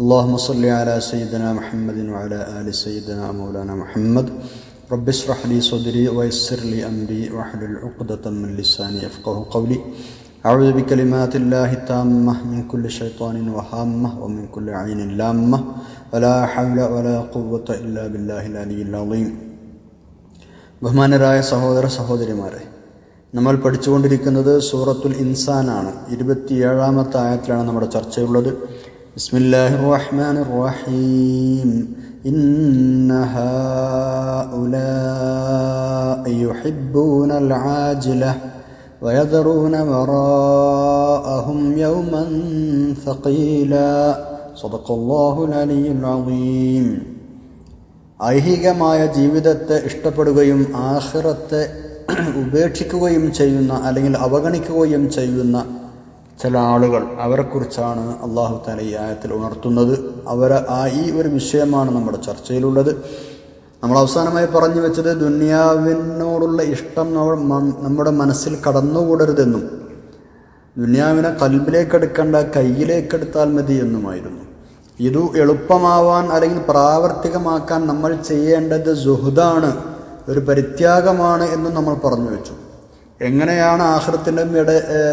اللهم صل على سيدنا محمد وعلى آل سيدنا مولانا محمد رب اشرح لي صدري ويسر لي أمري واحلل عقدة من لساني يفقه قولي أعوذ بكلمات الله التامة من كل شيطان وهامة ومن كل عين لامة ولا حول ولا قوة إلا بالله العلي العظيم ബഹുമാനരായ സഹോദര സഹോദരിമാരെ നമ്മൾ പഠിച്ചുകൊണ്ടിരിക്കുന്നത് സൂറത്തുൽ ഇൻസാനാണ് ഇരുപത്തിയേഴാമത്തെ ആയത്തിലാണ് നമ്മുടെ ചർച്ചയുള്ളത് ബിസ്മില്ലാഹിർ റഹ്മാനിർ റഹീം ഇന്ന ഹൗലാഇ യുഹിബ്ബൂനൽ ആജില ويذرون وراءهم يوما ثقيلا صدق الله العلي العظيم ഐഹികമായ ജീവിതത്തെ ഇഷ്ടപ്പെടുകയും ആഹ്റത്തെ ഉപേക്ഷിക്കുകയും ചെയ്യുന്ന അല്ലെങ്കിൽ അവഗണിക്കുകയും ചെയ്യുന്ന ചില ആളുകൾ അവരെക്കുറിച്ചാണ് അള്ളാഹു താല ഈ ആയത്തിൽ ഉണർത്തുന്നത്. അവർ ആ ഈ ഒരു വിഷയമാണ് നമ്മുടെ ചർച്ചയിലുള്ളത്. നമ്മൾ അവസാനമായി പറഞ്ഞു വെച്ചത് ദുന്യാവിനോടുള്ള ഇഷ്ടം നമ്മുടെ മനസ്സിൽ കടന്നുകൂടരുതെന്നും ദുന്യാവിനെ കൽബിലേക്കെടുക്കേണ്ട കയ്യിലേക്കെടുത്താൽ മതി എന്നുമായിരുന്നു. ഇത് എളുപ്പമാവാൻ അല്ലെങ്കിൽ പ്രാവർത്തികമാക്കാൻ നമ്മൾ ചെയ്യേണ്ടത് സുഹൃദാണ് ഒരു പരിത്യാഗമാണ് എന്നും നമ്മൾ പറഞ്ഞു വെച്ചു. എങ്ങനെയാണ് ആഹൃത്തിന്റെയും ഇട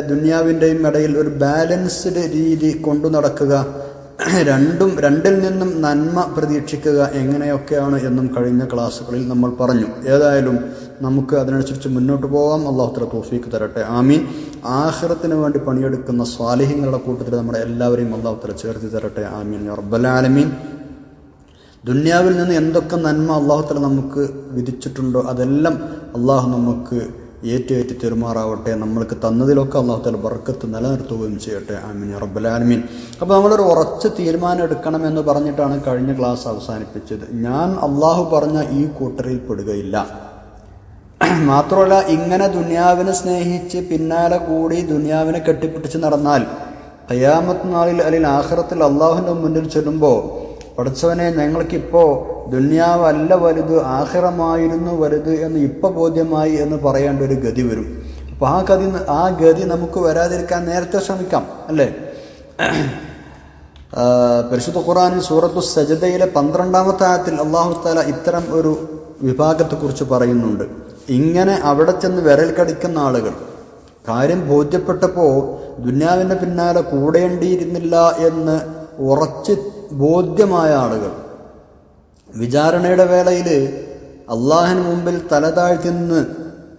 ദുന്യാവിന്റെയും ഇടയിൽ ഒരു ബാലൻസ്ഡ് രീതി കൊണ്ടു നടക്കുക? രണ്ടും രണ്ടിൽ നിന്നും നന്മ പ്രതീക്ഷിക്കുക എങ്ങനെയൊക്കെയാണ് എന്നും കഴിഞ്ഞ ക്ലാസ്സുകളിൽ നമ്മൾ പറഞ്ഞു. ഏതായാലും നമുക്ക് അതിനനുസരിച്ച് മുന്നോട്ട് പോകാം അള്ളാഹുത്തല തോഫീക്ക് തരട്ടെ. ആമീൻ. ആഹ്റത്തിന് വേണ്ടി പണിയെടുക്കുന്ന സ്വാലിഹ്യങ്ങളുടെ കൂട്ടത്തിൽ നമ്മുടെ എല്ലാവരെയും അള്ളാഹുത്തല ചേർത്ത് തരട്ടെ. ആമീൻ റബ്ബലാലമീൻ ദുന്യാവിൽ നിന്ന് എന്തൊക്കെ നന്മ അള്ളാഹുത്തല നമുക്ക് വിധിച്ചിട്ടുണ്ടോ? അതെല്ലാം അള്ളാഹു നമുക്ക് ഏറ്റുകയറ്റി തെരുമാറാവട്ടെ നമ്മൾക്ക് തന്നതിലൊക്കെ അള്ളാഹുത്തല ബർക്കത്ത് നിലനിർത്തുകയും ചെയ്യട്ടെ. ആമീൻ റബ്ബലാലമീൻ അപ്പോൾ നമ്മളൊരു ഉറച്ച തീരുമാനം എടുക്കണമെന്ന് പറഞ്ഞിട്ടാണ് കഴിഞ്ഞ ക്ലാസ് അവസാനിപ്പിച്ചത്. ഞാൻ അള്ളാഹു പറഞ്ഞ ഈ കൂട്ടറിൽ പെടുകയില്ല. മാത്രമല്ല ഇങ്ങനെ ദുനിയാവിനെ സ്നേഹിച്ച് പിന്നാലെ കൂടി ദുനിയാവിനെ കെട്ടിപ്പിടിച്ച് നടന്നാൽ അയാമത്ത് നാളിൽ അല്ലെങ്കിൽ ആഹ്റത്തിൽ അള്ളാഹുവിന്റെ മുന്നിൽ ചെല്ലുമ്പോൾ പഠിച്ചവനെ ഞങ്ങൾക്കിപ്പോൾ ദുന്യാവല്ല വലുത് ആഹിറമായിരുന്നു വലുത് എന്ന് ഇപ്പം ബോധ്യമായി എന്ന് പറയേണ്ട ഒരു ഗതി വരും. അപ്പോൾ ആ ഗതി ആ ഗതി നമുക്ക് വരാതിരിക്കാൻ നേരത്തെ ശ്രമിക്കാം അല്ലേ? പരിശുദ്ധ ഖുറാനിൽ സൂറത്തു സജതയിലെ പന്ത്രണ്ടാമത്തെ ആയത്തിൽ അള്ളാഹു താല ഇത്തരം ഒരു വിഭാഗത്തെക്കുറിച്ച് പറയുന്നുണ്ട്. ഇങ്ങനെ അവിടെ ചെന്ന് വിരൽ കടിക്കുന്ന ആളുകൾ കാര്യം ബോധ്യപ്പെട്ടപ്പോൾ ദുന്യാവിന്റെ പിന്നാലെ കൂടേണ്ടിയിരുന്നില്ല എന്ന് ഉറച്ച് ബോധ്യമായ ആളുകൾ വിചാരണയുടെ വേളയിൽ അള്ളാഹിന് മുമ്പിൽ തലതാഴ്ത്തി നിന്ന്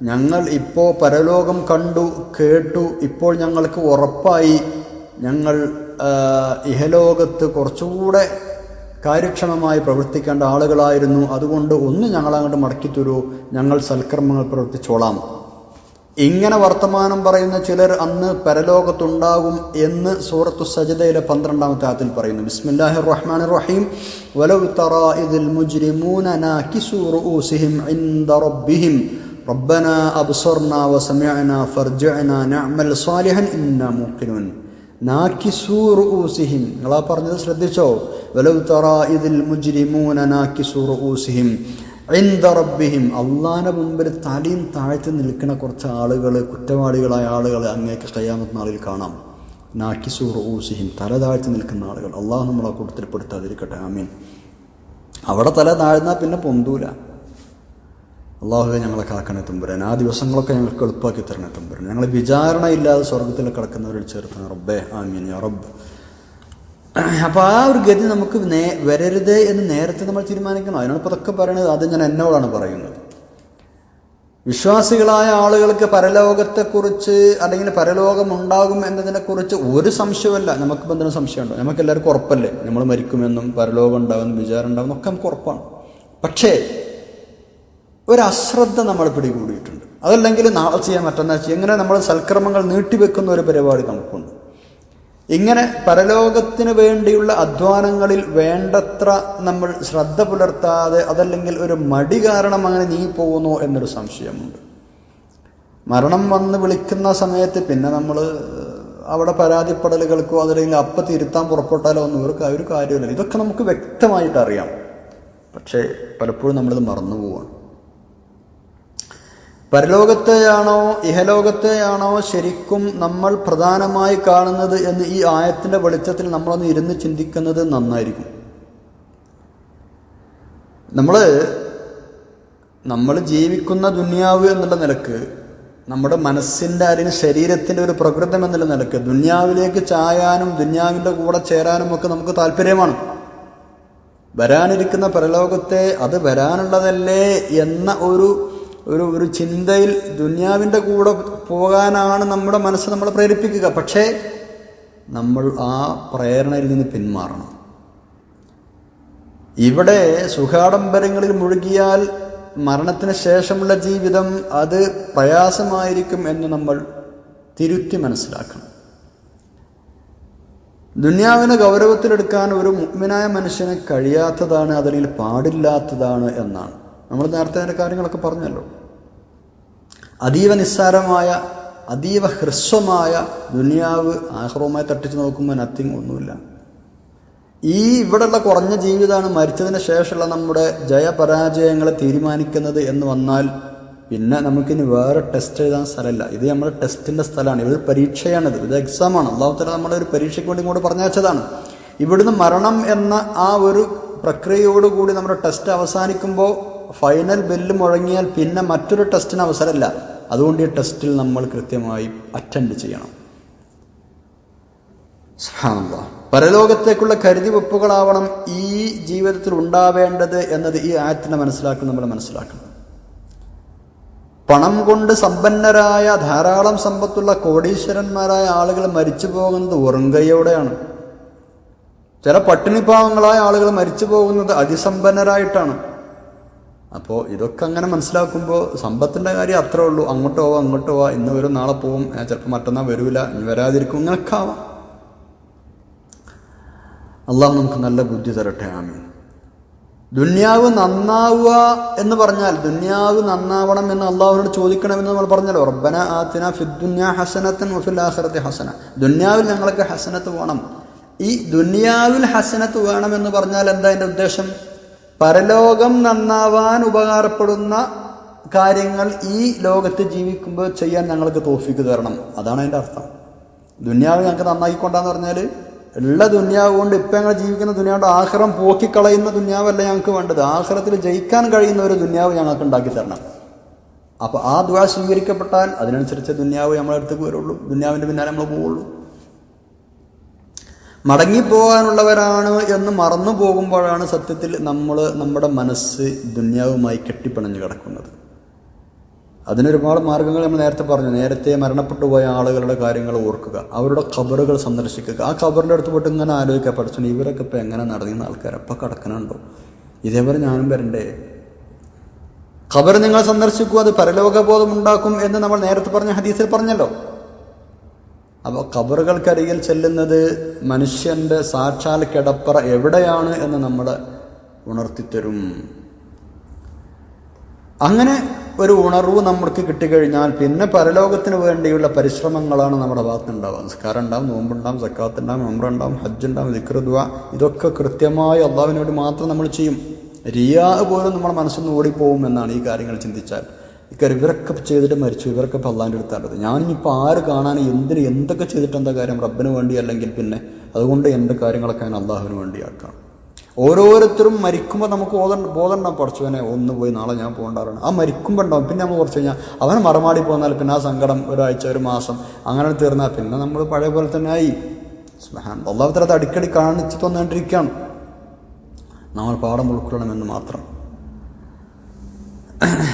ഞങ്ങൾ ഇപ്പോൾ പരലോകം കണ്ടു കേട്ടു ഇപ്പോൾ ഞങ്ങൾക്ക് ഉറപ്പായി. ഞങ്ങൾ ഇഹലോകത്ത് കുറച്ചുകൂടെ കാര്യക്ഷമമായി പ്രവർത്തിക്കേണ്ട ആളുകളായിരുന്നു. അതുകൊണ്ട് ഒന്ന് ഞങ്ങളങ്ങോട്ട് മടക്കിത്തരൂ. ഞങ്ങൾ സൽക്കർമ്മങ്ങൾ പ്രവർത്തിച്ചോളാം. ഇങ്ങനെ വർത്തമാനം പറയുന്ന ചിലർ അന്ന് പരലോകത്തുണ്ടാകും എന്ന് സൂറത്തു സജിതയിലെ പന്ത്രണ്ടാമത്തെ ആത്തിൽ പറയുന്നു. ബിസ്മില്ലാഹി റഹ്മാൻ റഹീം വലൗ തറ ഇതിൽ മുജ്രിമൂന നാകിസൂ റൂസിഹിം ഇൻദ റബ്ബിഹിം. റബ്ബന അബ്സർന വസമഅന ഫർജഅന നഅമൽ സാലിഹൻ ഇന്ന മുഖിനുൻ നാകിസൂ റൂസിഹിം നിങ്ങളാ പറഞ്ഞത് ശ്രദ്ധിച്ചോ? വലൗ തറ ഇതിൽ മുജ്രിമൂന നാകിസൂ റൂസിഹിം റബ്ബിഹിം അള്ളാന്റെ മുമ്പിൽ തലയും താഴ്ത്തി നിൽക്കുന്ന കുറച്ച് ആളുകൾ കുറ്റവാളികളായ ആളുകൾ അങ്ങേക്ക് കയ്യാമത്ത് നാളിൽ കാണാം. നാക്കിസൂർ ഊസിഹിം തല താഴ്ത്തി നിൽക്കുന്ന ആളുകൾ. അള്ളാഹ് നമ്മളെ കൂട്ടത്തിൽ പെടുത്താതിരിക്കട്ടെ. ആമീൻ. അവിടെ തല താഴ്ന്നാൽ പിന്നെ പൊന്തൂല. അള്ളാഹുവെ ഞങ്ങളെ കാക്കണേ തുമ്പുരാൻ ആ ദിവസങ്ങളൊക്കെ ഞങ്ങൾക്ക് എളുപ്പമാക്കി തരണേ തുമ്പുരാൻ ഞങ്ങൾ വിചാരണയില്ലാതെ സ്വർഗത്തിൽ കിടക്കുന്നവരിൽ ചേർത്തണ. റബ്ബേ ആമീൻ. യാ റബ്ബ്. അപ്പോൾ ആ ഒരു ഗതി നമുക്ക് നേ വരരുത് എന്ന് നേരത്തെ നമ്മൾ തീരുമാനിക്കണം. അതിനോട് അതൊക്കെ പറയണത് അത് ഞാൻ എന്നോടാണ് പറയുന്നത്. വിശ്വാസികളായ ആളുകൾക്ക് പരലോകത്തെക്കുറിച്ച് അല്ലെങ്കിൽ പരലോകം ഉണ്ടാകും എന്നതിനെക്കുറിച്ച് ഒരു സംശയമല്ല നമുക്ക് എന്തിനും സംശയമുണ്ടോ? നമുക്ക് എല്ലാവർക്കും ഉറപ്പല്ലേ? നമ്മൾ മരിക്കുമെന്നും പരലോകം ഉണ്ടാകുമെന്നും വിചാരം ഉണ്ടാകുമെന്നും ഒക്കെ നമുക്ക് ഉറപ്പാണ്. പക്ഷേ ഒരു അശ്രദ്ധ നമ്മൾ പിടികൂടിയിട്ടുണ്ട്. അതല്ലെങ്കിൽ നാളെ ചെയ്യാൻ മറ്റന്നാൾ ചെയ്യാം. ഇങ്ങനെ നമ്മൾ സൽക്രമങ്ങൾ നീട്ടിവെക്കുന്ന ഒരു പരിപാടി നമുക്കുണ്ട്. ഇങ്ങനെ പരലോകത്തിന് വേണ്ടിയുള്ള അധ്വാനങ്ങളിൽ വേണ്ടത്ര നമ്മൾ ശ്രദ്ധ പുലർത്താതെ അതല്ലെങ്കിൽ ഒരു മടി കാരണം അങ്ങനെ നീ പോകുന്നു എന്നൊരു സംശയമുണ്ട്. മരണം വന്ന് വിളിക്കുന്ന സമയത്ത് പിന്നെ നമ്മൾ അവിടെ പരാതിപ്പെടലുകൾക്കോ അതല്ലെങ്കിൽ അപ്പം തിരുത്താൻ പുറപ്പെട്ടാലോ ഒന്നും ഒരു ഒരു കാര്യമില്ല ഇതൊക്കെ നമുക്ക് വ്യക്തമായിട്ട് അറിയാം. പക്ഷേ പലപ്പോഴും നമ്മളിത് മറന്നു പോവാണ്. പരലോകത്തെയാണോ ഇഹലോകത്തെയാണോ ശരിക്കും നമ്മൾ പ്രധാനമായി കാണുന്നത് എന്ന് ഈ ആയത്തിന്റെ വെളിച്ചത്തിൽ നമ്മളൊന്ന് ഇരുന്ന് ചിന്തിക്കുന്നത് നന്നായിരിക്കും. നമ്മൾ നമ്മൾ ജീവിക്കുന്ന ദുന്യാവ് എന്നുള്ള നിലയ്ക്ക് നമ്മുടെ മനസ്സിന്റെ അല്ലെങ്കിൽ ശരീരത്തിന്റെ ഒരു പ്രകൃതം എന്നുള്ള നിലയ്ക്ക് ദുന്യാവിലേക്ക് ചായാനും ദുന്യാവിന്റെ കൂടെ ചേരാനും ഒക്കെ നമുക്ക് താല്പര്യമാണ്. വരാനിരിക്കുന്ന പരലോകത്തെ അത് വരാനുള്ളതല്ലേ എന്ന ഒരു ഒരു ഒരു ചിന്തയിൽ ദുന്യാവിന്റെ കൂടെ പോകാനാണ് നമ്മുടെ മനസ്സ് നമ്മളെ പ്രേരിപ്പിക്കുക. പക്ഷേ നമ്മൾ ആ പ്രേരണയിൽ നിന്ന് പിന്മാറണം. ഇവിടെ സുഖാഡംബരങ്ങളിൽ മുഴുകിയാൽ മരണത്തിന് ശേഷമുള്ള ജീവിതം അത് പ്രയാസമായിരിക്കും എന്ന് നമ്മൾ തിരുത്തി മനസ്സിലാക്കണം. ദുന്യാവിനെ ഗൗരവത്തിലെടുക്കാൻ ഒരു മുഗ്മിനായ മനുഷ്യന് കഴിയാത്തതാണ് അതല്ലെങ്കിൽ പാടില്ലാത്തതാണ് എന്നാണ്. നമ്മൾ നേരത്തെ അതിന്റെ കാര്യങ്ങളൊക്കെ പറഞ്ഞല്ലോ. അതീവ നിസ്സാരമായ അതീവ ഹ്രസ്വമായ ദുനിയാവ് ആഹ്റവുമായി തട്ടിച്ച് നോക്കുമ്പോൾ നത്തിങ് ഒന്നുമില്ല. ഈ ഇവിടെയുള്ള കുറഞ്ഞ ജീവിതമാണ് മരിച്ചതിന് ശേഷമുള്ള നമ്മുടെ ജയപരാജയങ്ങളെ തീരുമാനിക്കുന്നത് എന്ന് വന്നാൽ പിന്നെ നമുക്കിനി വേറെ ടെസ്റ്റ് എഴുതാൻ സ്ഥലമില്ല. ഇത് നമ്മുടെ ടെസ്റ്റിന്റെ സ്ഥലമാണ്. ഇതൊരു പരീക്ഷയാണിത്. ഇത് എക്സാമാണ് അള്ളാഹുത്തല നമ്മളെ ഒരു പരീക്ഷയ്ക്ക് വേണ്ടി ഇങ്ങോട്ട് പറഞ്ഞയച്ചതാണ്. ഇവിടുന്ന് മരണം എന്ന ആ ഒരു പ്രക്രിയയോടുകൂടി നമ്മുടെ ടെസ്റ്റ് അവസാനിക്കുമ്പോൾ ഫൈനൽ ബെല്ല് മുഴങ്ങിയാൽ പിന്നെ മറ്റൊരു ടെസ്റ്റിന് അവസരമില്ല. അതുകൊണ്ട് ഈ ടെസ്റ്റിൽ നമ്മൾ കൃത്യമായി അറ്റൻഡ് ചെയ്യണം. പരലോകത്തേക്കുള്ള കരുതി വെപ്പുകളാവണം ഈ ജീവിതത്തിൽ ഉണ്ടാവേണ്ടത് എന്നത് ഈ ആയത്തിനെ മനസ്സിലാക്കും നമ്മൾ മനസ്സിലാക്കണം. പണം കൊണ്ട് സമ്പന്നരായ ധാരാളം സമ്പത്തുള്ള കോടീശ്വരന്മാരായ ആളുകൾ മരിച്ചു പോകുന്നത് ഉറങ്കയോടെയാണ്. ചില പട്ടിണിപ്പാവങ്ങളായ ആളുകൾ മരിച്ചു പോകുന്നത് അതിസമ്പന്നരായിട്ടാണ്. അപ്പോൾ ഇതൊക്കെ അങ്ങനെ മനസ്സിലാക്കുമ്പോൾ സമ്പത്തിന്റെ കാര്യം അത്രേ ഉള്ളൂ. അങ്ങോട്ട് പോവാം അങ്ങോട്ട് പോവാം ഇന്ന് വരും നാളെ പോവും ചിലപ്പോൾ മറ്റന്നാൾ വരൂല ഇനി വരാതിരിക്കും ഇങ്ങനൊക്കെ ആവാം. അള്ളാഹു നമുക്ക് നല്ല ബുദ്ധി തരട്ടെ ആമീൻ. ദുന്യാവ് നന്നാവുക എന്ന് പറഞ്ഞാൽ ദുന്യാവ് നന്നാവണം എന്ന് അള്ളാഹുവിനോട് ചോദിക്കണമെന്ന് നമ്മൾ പറഞ്ഞല്ലോ. റബ്ബന ആത്തിന ഫിദ്ദുന്യ ഹസനത്തൻ വഫിൽ ഹസന. ദുന്യാവിൽ ഞങ്ങൾക്ക് ഹസനത്ത് വേണം. ഈ ദുന്യാവിൽ ഹസനത്ത് വേണമെന്ന് പറഞ്ഞാൽ എന്താ എന്റെ ഉദ്ദേശം? പരലോകം നന്നാവാൻ ഉപകാരപ്പെടുന്ന കാര്യങ്ങൾ ഈ ലോകത്ത് ജീവിക്കുമ്പോൾ ചെയ്യാൻ ഞങ്ങൾക്ക് തോഫിക്ക് തരണം. അതാണ് അതിന്റെ അർത്ഥം. ദുന്യാവ് ഞങ്ങൾക്ക് നന്നാക്കിക്കൊണ്ടാന്ന് പറഞ്ഞാൽ ഉള്ള ദുന്യാവ് കൊണ്ട് ഇപ്പം ഞങ്ങൾ ജീവിക്കുന്ന ദുന്യാവുണ്ട് ആഹ്റം പോക്കിക്കളയുന്ന ദുന്യാവല്ല ഞങ്ങൾക്ക് വേണ്ടത്. ആഹ്റത്തിൽ ജയിക്കാൻ കഴിയുന്ന ഒരു ദുന്യാവ് ഞങ്ങൾക്ക് ഉണ്ടാക്കി തരണം. അപ്പോൾ ആ ദ്വാ സ്വീകരിക്കപ്പെട്ടാൽ അതിനനുസരിച്ച് ദുന്യാവ് നമ്മളെ അടുത്തേക്ക് വരുള്ളൂ. ദുന്യാവിന്റെ പിന്നാലെ നമ്മൾ പോവുള്ളൂ. മടങ്ങിപ്പോകാനുള്ളവരാണ് എന്ന് മറന്നു പോകുമ്പോഴാണ് സത്യത്തിൽ നമ്മൾ നമ്മുടെ മനസ്സ് ദുന്യാവുമായി കെട്ടിപ്പിണഞ്ഞു കിടക്കുന്നത്. അതിനൊരുപാട് മാർഗങ്ങൾ നമ്മൾ നേരത്തെ പറഞ്ഞു. നേരത്തെ മരണപ്പെട്ടു പോയ ആളുകളുടെ കാര്യങ്ങൾ ഓർക്കുക. അവരുടെ ഖബറുകൾ സന്ദർശിക്കുക. ആ ഖബറിന്റെ അടുത്ത് പോയിട്ട് ഇങ്ങനെ ആലോചിക്കുക. പഠിച്ചു ഇവരൊക്കെ ഇപ്പം എങ്ങനെ നടന്നിരുന്ന ആൾക്കാർ അപ്പം കിടക്കണുണ്ടോ? ഇതേപോലെ ഞാനും വരണ്ടേ? ഖബർ നിങ്ങൾ സന്ദർശിക്കുക അത് പരലോകബോധം ഉണ്ടാക്കും എന്ന് നമ്മൾ നേരത്തെ പറഞ്ഞ ഹദീസിൽ പറഞ്ഞല്ലോ. അപ്പോൾ കബറുകൾക്കരികിൽ ചെല്ലുന്നത് മനുഷ്യന്റെ സാക്ഷാൽ കിടപ്പറ എവിടെയാണ് എന്ന് നമ്മളെ ഉണർത്തിത്തരും. അങ്ങനെ ഒരു ഉണർവ് നമ്മൾക്ക് കിട്ടിക്കഴിഞ്ഞാൽ പിന്നെ പരലോകത്തിന് വേണ്ടിയുള്ള പരിശ്രമങ്ങളാണ് നമ്മുടെ ഭാഗത്തുണ്ടാവുക. നിസ്കാരം ഉണ്ടാവും നോമ്പുണ്ടാവും സക്കാത്ത് ഉണ്ടാവും ഹജ്ജുണ്ടാവും ദിക്റുദ്വ ഇതൊക്കെ കൃത്യമായി അള്ളാവിനോട് മാത്രം നമ്മൾ ചെയ്യും. റിയാ പോലും നമ്മുടെ മനസ്സിൽ നിന്ന് ഓടിപ്പോവും എന്നാണ് ഈ കാര്യങ്ങൾ ചിന്തിച്ചാൽ. ഇക്കാര്യം ഇവരൊക്കെ ചെയ്തിട്ട് മരിച്ചു. ഇവരൊക്കെ ഇപ്പം അള്ളാന്റെ അടുത്താണത് ഞാനിപ്പോൾ ആര് കാണാൻ എന്തിന് എന്തൊക്കെ ചെയ്തിട്ട് എന്താ കാര്യം റബ്ബിന് വേണ്ടി അല്ലെങ്കിൽ പിന്നെ അതുകൊണ്ട് എന്റെ കാര്യങ്ങളൊക്കെ ഞാൻ അള്ളാഹുവിന് വേണ്ടിയാക്കാം ഓരോരുത്തരും മരിക്കുമ്പോൾ നമുക്ക് ബോധം ബോധം തന്നെ ഒന്ന് പോയി നാളെ ഞാൻ പോകണ്ടാറാണ് ആ മരിക്കുമ്പോൾ ഉണ്ടാവും. പിന്നെ നമ്മൾ കുറച്ച് കഴിഞ്ഞാൽ അവൻ മറമാടി പോന്നാൽ പിന്നെ ആ സങ്കടം ഒരാഴ്ച ഒരു മാസം അങ്ങനെ തീർന്നാൽ പിന്നെ നമ്മൾ പഴയ പോലെ തന്നെ ആയി. അള്ളാഹുത്തരത്ത് അടിക്കടി കാണിച്ച് തന്നുകൊണ്ടിരിക്കുകയാണ്. നമ്മൾ പാഠം ഉൾക്കൊള്ളണമെന്ന് മാത്രം.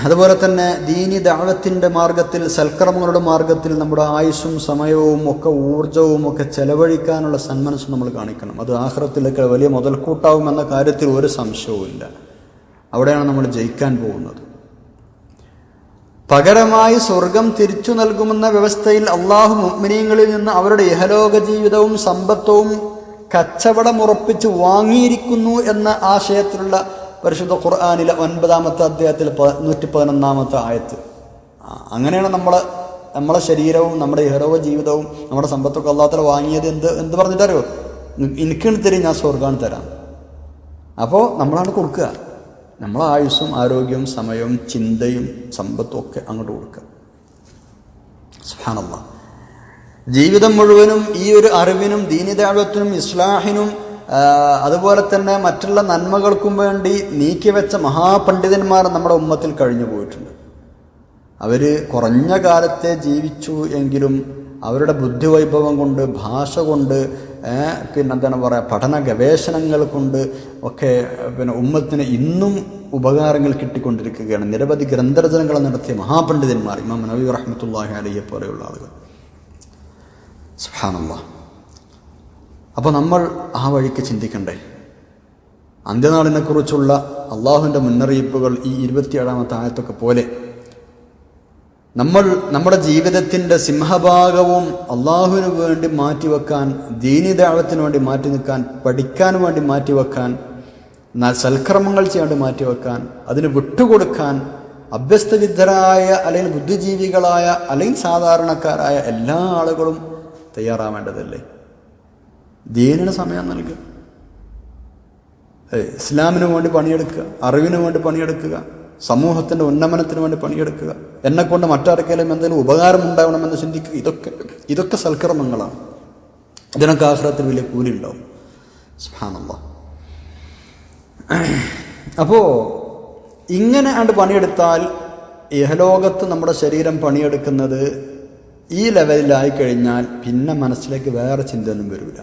അതുപോലെ തന്നെ ദീനി ദാവത്തിന്റെ മാർഗത്തിൽ സൽക്കർമ്മങ്ങളുടെ മാർഗത്തിൽ നമ്മുടെ ആയുസ്സും സമയവും ഒക്കെ ഊർജവും ഒക്കെ ചെലവഴിക്കാനുള്ള സന്മനസ് നമ്മൾ കാണിക്കണം. അത് ആഹ്റത്തിലൊക്കെ വലിയ മുതൽക്കൂട്ടാവും എന്ന കാര്യത്തിൽ ഒരു സംശയവുമില്ല അവിടെയാണ് നമ്മൾ ജയിക്കാൻ പോകുന്നത്. പകരമായി സ്വർഗം തിരിച്ചു നൽകുമെന്ന വ്യവസ്ഥയിൽ അള്ളാഹു മുഅ്മിനീങ്ങളിൽ നിന്ന് അവരുടെ ഇഹലോക ജീവിതവും സമ്പത്തവും കച്ചവടം ഉറപ്പിച്ച് വാങ്ങിയിരിക്കുന്നു എന്ന ആശയത്തിലുള്ള പരിശുദ്ധ ഖുർആാനിലെ ഒൻപതാമത്തെ അദ്ദേഹത്തിൽ നൂറ്റി പതിനൊന്നാമത്തെ ആയത്ത്. അങ്ങനെയാണ് നമ്മളെ നമ്മളെ ശരീരവും നമ്മുടെ ഇഹലോക ജീവിതവും നമ്മുടെ സമ്പത്തൊക്കെ അള്ളാഹത്തിൽ വാങ്ങിയത് എന്ത് എന്ത് പറഞ്ഞിട്ടറിയോ? എനിക്കാണ് തരും ഞാൻ സ്വർഗമാണ് തരാം. അപ്പോൾ നമ്മളാണ് കൊടുക്കുക. നമ്മളെ ആയുസ്സും ആരോഗ്യവും സമയവും ചിന്തയും സമ്പത്തും ഒക്കെ അങ്ങോട്ട് കൊടുക്കുക. സുഹാനല്ല ജീവിതം മുഴുവനും ഈ ഒരു അറിവിനും ദീനിതാഴ്വത്തിനും ഇസ്ലാഹിനും അതുപോലെ തന്നെ മറ്റുള്ള നന്മകൾക്കും വേണ്ടി നീക്കിവെച്ച മഹാപണ്ഡിതന്മാർ നമ്മുടെ ഉമ്മത്തിൽ കഴിഞ്ഞു പോയിട്ടുണ്ട്. അവർ കുറഞ്ഞ കാലത്തെ ജീവിച്ചു എങ്കിലും അവരുടെ ബുദ്ധിവൈഭവം കൊണ്ട് ഭാഷ കൊണ്ട് പിന്നെ എന്താണ് പറയുക പഠന ഗവേഷണങ്ങൾ കൊണ്ട് ഒക്കെ പിന്നെ ഉമ്മത്തിന് ഇന്നും ഉപകാരങ്ങൾ കിട്ടിക്കൊണ്ടിരിക്കുകയാണ്. നിരവധി ഗ്രന്ഥരചനകൾ നടത്തിയ മഹാപണ്ഡിതന്മാർ ഇമാം നബി റഹ്മത്തുല്ലാഹി അലിയെ പോലെയുള്ള ആളുകൾ. സുഹാനല്ല അപ്പോൾ നമ്മൾ ആ വഴിക്ക് ചിന്തിക്കണ്ടേ? അന്ത്യനാളിനെക്കുറിച്ചുള്ള അള്ളാഹുവിന്റെ മുന്നറിയിപ്പുകൾ ഈ ഇരുപത്തിയേഴാമത്തെ ആയത്തൊക്കെ പോലെ നമ്മൾ നമ്മുടെ ജീവിതത്തിന്റെ സിംഹഭാഗവും അള്ളാഹുവിന് വേണ്ടി മാറ്റിവെക്കാൻ ദീനിതാഴത്തിന് വേണ്ടി മാറ്റി നിൽക്കാൻ പഠിക്കാൻ വേണ്ടി മാറ്റിവെക്കാൻ സൽക്രമങ്ങൾ ചെയ്യാണ്ട് മാറ്റിവെക്കാൻ അതിന് വിട്ടുകൊടുക്കാൻ അഭ്യസ്തവിദ്ധരായ അല്ലെങ്കിൽ ബുദ്ധിജീവികളായ അല്ലെങ്കിൽ സാധാരണക്കാരായ എല്ലാ ആളുകളും തയ്യാറാവേണ്ടതല്ലേ? ദീനിന് സമയം നൽകുക. ഇസ്ലാമിന് വേണ്ടി പണിയെടുക്കുക അറിവിന് വേണ്ടി പണിയെടുക്കുക സമൂഹത്തിന്റെ ഉന്നമനത്തിന് വേണ്ടി പണിയെടുക്കുക എന്നെക്കൊണ്ട് മറ്റാർക്കെങ്കിലും എന്തെങ്കിലും ഉപകാരം ഉണ്ടാവണമെന്ന് ചിന്തിക്കുക ഇതൊക്കെ ഇതൊക്കെ സൽക്കർമ്മങ്ങളാണ്. ഇതിനൊക്കെ ആശ്രയത്തിൽ വലിയ കൂലി ഉണ്ടാവും സുബ്ഹാനല്ലാ. അപ്പോൾ ഇങ്ങനെ ആണ്ട് പണിയെടുത്താൽ ഇഹലോകത്ത് നമ്മുടെ ശരീരം പണിയെടുക്കുന്നത് ഈ ലെവലിലായി കഴിഞ്ഞാൽ പിന്നെ മനസ്സിലേക്ക് വേറെ ചിന്തയൊന്നും വരില്ല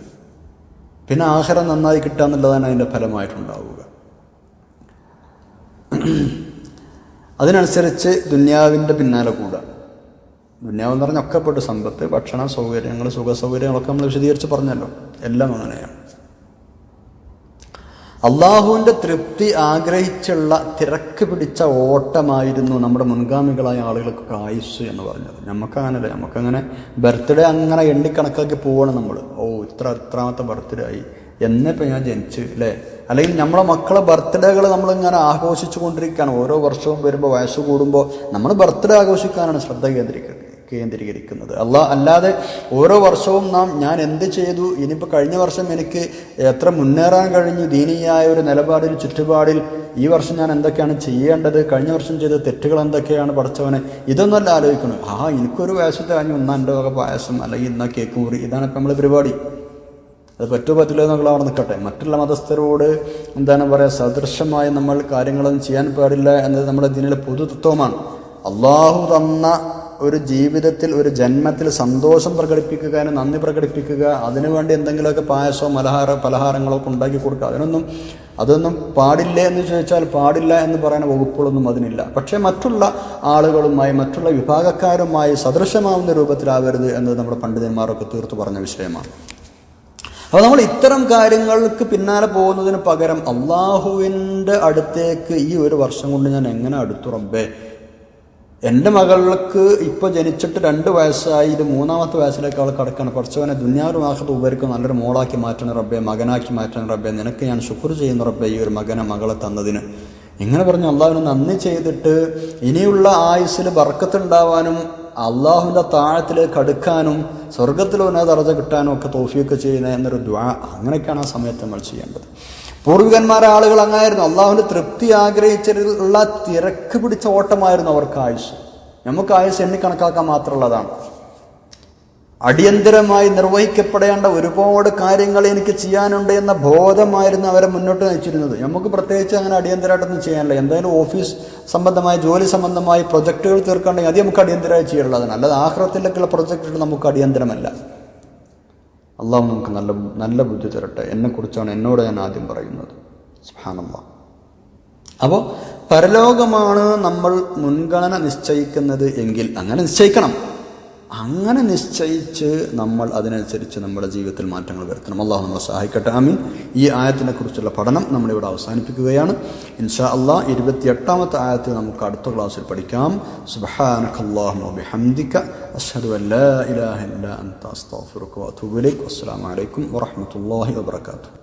പിന്നെ ആഹാരം നന്നായി കിട്ടുക എന്നുള്ളതാണ് അതിന്റെ ഫലമായിട്ടുണ്ടാവുക. അതിനനുസരിച്ച് ദുന്യാവിന്റെ പിന്നാലെ കൂടുക. ദുന്യാവ് എന്ന് പറഞ്ഞാൽ ഒക്കെ പെട്ട് സമ്പത്ത് ഭക്ഷണ സൗകര്യങ്ങൾ സുഖ സൗകര്യങ്ങളൊക്കെ നമ്മൾ വിശദീകരിച്ച് പറഞ്ഞല്ലോ. എല്ലാം അങ്ങനെയാണ്. അള്ളാഹുവിന്റെ തൃപ്തി ആഗ്രഹിച്ചുള്ള തിരക്ക് പിടിച്ച ഓട്ടമായിരുന്നു നമ്മുടെ മുൻഗാമികളായ ആളുകൾക്കൊക്കെ ആയുസ് എന്ന് പറഞ്ഞത്. നമുക്കങ്ങനല്ല നമുക്കങ്ങനെ ബർത്ത്ഡേ അങ്ങനെ എണ്ണിക്കണക്കാക്കി പോവണം നമ്മൾ ഓ ഇത്ര ഇത്രാമത്തെ ബർത്ത്ഡേ ആയി. എന്നിപ്പോൾ ഞാൻ ജനിച്ച് അല്ലേ അല്ലെങ്കിൽ നമ്മളെ മക്കളെ ബർത്ത്ഡേകൾ നമ്മളിങ്ങനെ ആഘോഷിച്ചു കൊണ്ടിരിക്കുകയാണ് ഓരോ വർഷവും വരുമ്പോൾ വയസ്സ് കൂടുമ്പോൾ നമ്മൾ ബർത്ത്ഡേ ആഘോഷിക്കാനാണ് ശ്രദ്ധ കേന്ദ്രീകരിക്കുന്നത്. കേന്ദ്രീകരിക്കുന്നത്. അല്ല അല്ലാതെ ഓരോ വർഷവും നാം ഞാൻ എന്ത് ചെയ്തു? ഇനിയിപ്പോൾ കഴിഞ്ഞ വർഷം എനിക്ക് എത്ര മുന്നേറാൻ കഴിഞ്ഞു? ദീനീയായ ഒരു നിലപാടിൽ ചുറ്റുപാടിൽ ഈ വർഷം ഞാൻ എന്തൊക്കെയാണ് ചെയ്യേണ്ടത്? കഴിഞ്ഞ വർഷം ചെയ്ത തെറ്റുകൾ എന്തൊക്കെയാണ്? പഠിച്ചവന് ഇതൊന്നല്ല ആലോചിക്കണം. ആ എനിക്കൊരു വയസ്സത്തെ കഴിഞ്ഞു ഒന്നാ വക പായസം അല്ലെങ്കിൽ ഇന്നാ കേക്ക് മുറി ഇതാണ് ഇപ്പം നമ്മൾ പരിപാടി. അത് പറ്റോ പറ്റില്ല എന്നുള്ള അവിടെ നിൽക്കട്ടെ. മറ്റുള്ള മതസ്ഥരോട് എന്താണ് പറയുക സദൃശമായി നമ്മൾ കാര്യങ്ങളൊന്നും ചെയ്യാൻ പാടില്ല എന്നത് നമ്മുടെ ഇതിനിലെ പൊതുതത്വമാണ്. അള്ളാഹു തന്ന ഒരു ജീവിതത്തിൽ ഒരു ജന്മത്തിൽ സന്തോഷം പ്രകടിപ്പിക്കുക നന്ദി പ്രകടിപ്പിക്കുക അതിനുവേണ്ടി എന്തെങ്കിലുമൊക്കെ പായസമോ മലഹാര പലഹാരങ്ങളോ ഒക്കെ ഉണ്ടാക്കി കൊടുക്കുക അതിനൊന്നും അതൊന്നും പാടില്ല എന്ന് ചോദിച്ചാൽ പാടില്ല എന്ന് പറയുന്ന വകുപ്പുകളൊന്നും അതിനില്ല. പക്ഷേ മറ്റുള്ള ആളുകളുമായി മറ്റുള്ള വിഭാഗക്കാരുമായി സദൃശമാവുന്ന രൂപത്തിലാവരുത് എന്നത് നമ്മുടെ പണ്ഡിതന്മാരൊക്കെ തീർത്തു പറഞ്ഞ വിഷയമാണ്. അപ്പോൾ നമ്മൾ ഇത്തരം കാര്യങ്ങൾക്ക് പിന്നാലെ പോകുന്നതിന് പകരം അള്ളാഹുവിന്റെ അടുത്തേക്ക് ഈ ഒരു വർഷം കൊണ്ട് ഞാൻ എങ്ങനെ അടുത്തു റബ്ബേ എന്റെ മകൾക്ക് ഇപ്പോൾ ജനിച്ചിട്ട് രണ്ട് വയസ്സായി ഇത് മൂന്നാമത്തെ വയസ്സിലേക്ക് അവൾ കടക്കാണ്. പഠിച്ചവനെ ദുന്യാറും ആഹത്ത് ഉപരിക്ക് നല്ലൊരു മോളാക്കി മാറ്റണം റബ്ബെ മകനാക്കി മാറ്റണം റബ്ബെ. നിനക്ക് ഞാൻ ശുക്ർ ചെയ്യുന്ന റബ്ബെ ഈ ഒരു മകനെ മകളെ തന്നതിന്. ഇങ്ങനെ പറഞ്ഞ് അള്ളാഹുവിനെ നന്ദി ചെയ്തിട്ട് ഇനിയുള്ള ആയുസ്സിൽ ബർക്കത്തുണ്ടാവാനും അള്ളാഹുവിന്റെ താഴത്തിലേക്ക് അടുക്കാനും സ്വർഗത്തിൽ ഉന്നത ദർജ കിട്ടാനും ഒക്കെ തോഫിയൊക്കെ ചെയ്യുന്ന എന്നൊരു ദ്വാ അങ്ങനെയൊക്കെയാണ് ആ സമയത്ത് നമ്മൾ ചെയ്യേണ്ടത്. പൂർവികന്മാരെ ആളുകൾ അങ്ങായിരുന്നു. അള്ളാഹുവിന്റെ തൃപ്തി ആഗ്രഹിച്ചിട്ടുള്ള തിരക്ക് പിടിച്ച ഓട്ടമായിരുന്നു അവർക്ക് ആയുസ്. നമുക്ക് ആയുസ് എണ്ണി കണക്കാക്കാൻ മാത്രമുള്ളതാണ്. അടിയന്തരമായി നിർവഹിക്കപ്പെടേണ്ട ഒരുപാട് കാര്യങ്ങൾ എനിക്ക് ചെയ്യാനുണ്ട് എന്ന ബോധമായിരുന്നു അവരെ മുന്നോട്ട് നയിച്ചിരുന്നത്. നമുക്ക് പ്രത്യേകിച്ച് അങ്ങനെ അടിയന്തരമായിട്ടൊന്നും ചെയ്യാനില്ല. എന്തായാലും ഓഫീസ് സംബന്ധമായ ജോലി സംബന്ധമായ പ്രൊജക്റ്റുകൾ തീർക്കണമെങ്കിൽ അത് നമുക്ക് അടിയന്തരമായി ചെയ്യാനുള്ളതാണ്. അല്ലാതെ ആഹ്റത്തിലേക്കുള്ള പ്രൊജക്റ്റുകൾ നമുക്ക് അടിയന്തരമല്ല. അള്ളാഹു നമുക്ക് നല്ല നല്ല ബുദ്ധി തരട്ടെ. എന്നെക്കുറിച്ചാണ് എന്നോട് ഞാൻ ആദ്യം പറയുന്നത്. സുഹാനല്ല അപ്പോൾ പരലോകമാണ് നമ്മൾ മുൻഗണന നിശ്ചയിക്കുന്നത് എങ്കിൽ അങ്ങനെ നിശ്ചയിക്കണം. അങ്ങനെ നിശ്ചയിച്ച് നമ്മൾ അതിനനുസരിച്ച് നമ്മുടെ ജീവിതത്തിൽ മാറ്റങ്ങൾ വരുത്തണം. അള്ളാഹു നമ്മളെ സഹായിക്കട്ടെ. ആമീൻ. ഈ ആയത്തിനെ കുറിച്ചുള്ള പഠനം നമ്മളിവിടെ അവസാനിപ്പിക്കുകയാണ്. ഇൻഷാ അള്ളാഹ് ഇരുപത്തിയെട്ടാമത്തെ ആയത്തിൽ നമുക്ക് അടുത്ത ക്ലാസ്സിൽ പഠിക്കാം. സുബ്ഹാനക്കല്ലാഹു ബിഹംദിക അഷ്ഹദു അല്ലാ ഇലാഹ ഇല്ലാ അൻത. വസ്സലാമു അലൈക്കും വറഹ്മത്തുള്ളാഹി വബറകാതുഹു.